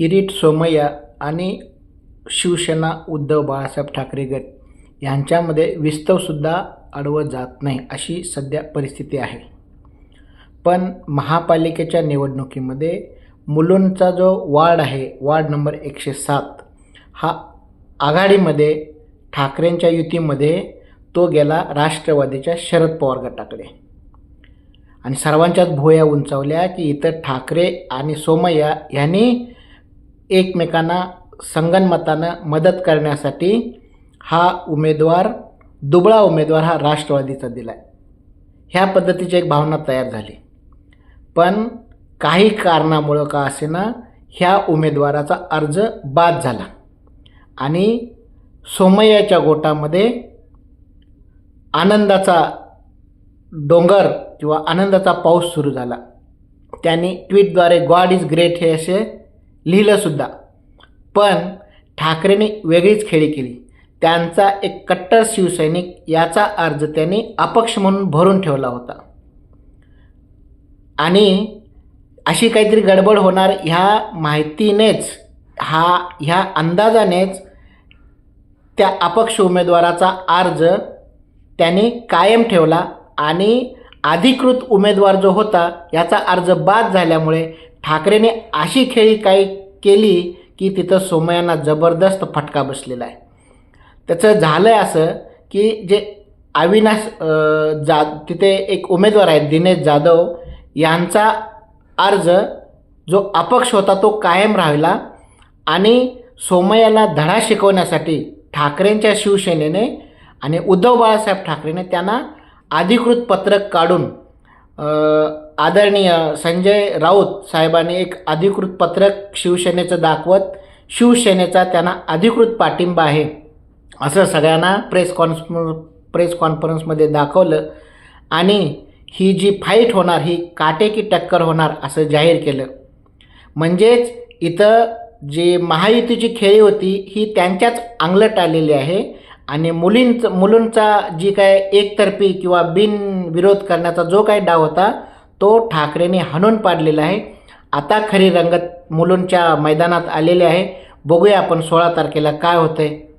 किरीट सोमय्या आणि शिवसेना उद्धव बाळासाहेब ठाकरे गट यांच्यामध्ये विस्तवसुद्धा अडवत जात नाही अशी सध्या परिस्थिती आहे. पण महापालिकेच्या निवडणुकीमध्ये मुलुंडचा जो वार्ड आहे वार्ड नंबर एकशे सात हा आघाडीमध्ये ठाकरेंच्या युतीमध्ये तो गेला राष्ट्रवादीच्या शरद पवार गटाकडे. आणि सर्वांच्याच भोया उंचावल्या की इथं ठाकरे आणि सोमय्या यांनी एकमेकांना संगनमतानं मदत करण्यासाठी हा उमेदवार दुबळा उमेदवार हा राष्ट्रवादीचा दिला आहे ह्या पद्धतीची एक भावना तयार झाली. पण काही कारणामुळं का असेना ह्या उमेदवाराचा अर्ज बाद झाला. आणि सोमय्याच्या गोटामध्ये आनंदाचा डोंगर किंवा आनंदाचा पाऊस सुरू झाला. त्यांनी ट्विटद्वारे गॉड इज ग्रेट हे असे लिहिलंसुद्धा. पण ठाकरेंनी वेगळीच खेळी केली. त्यांचा एक कट्टर शिवसैनिक याचा अर्ज त्यांनी अपक्ष म्हणून भरून ठेवला होता. आणि अशी काहीतरी गडबड होणार ह्या माहितीनेच हा ह्या अंदाजानेच त्या अपक्ष उमेदवाराचा अर्ज त्यांनी कायम ठेवला आणि अधिकृत उमेदवार जो होता याचा अर्ज बाद झाल्यामुळे ठाकरेने अशी खेळी काही केली की तिथं सोमय्यांना जबरदस्त फटका बसलेला आहे. त्याचं झालं आहे असं की जे अविनाश जा तिथे एक उमेदवार आहेत दिनेश जाधव यांचा अर्ज जो अपक्ष होता तो कायम राहिला आणि सोमय्याला धडा शिकवण्यासाठी ठाकरेंच्या शिवसेनेने आणि उद्धव बाळासाहेब ठाकरेने त्यांना अधिकृत पत्रक काढून आदरणीय संजय राऊत साहेबांनी एक अधिकृत पत्रक शिवसेनेचं दाखवत शिवसेनेचा त्यांना अधिकृत पाठिंबा आहे असं सगळ्यांना प्रेस कॉन्स प्रेस कॉन्फरन्समध्ये दाखवलं. आणि ही जी फाईट होणार ही काटेकी टक्कर होणार असं जाहीर केलं. म्हणजेच इथं जी महायुतीची खेळी होती ही त्यांच्याच अंगलट आलेली आहे. आणि मुलींच मुलींचा जी काय एकतर्फी किंवा बिनविरोध करण्याचा जो काही डाव होता तो ठाकरेंनी हाणून पाडलेला आहे. आता खरी रंगत मुलूंच्या मैदानात आलेली आहे. बघूया आपण सोळा तारखेला काय होतं आहे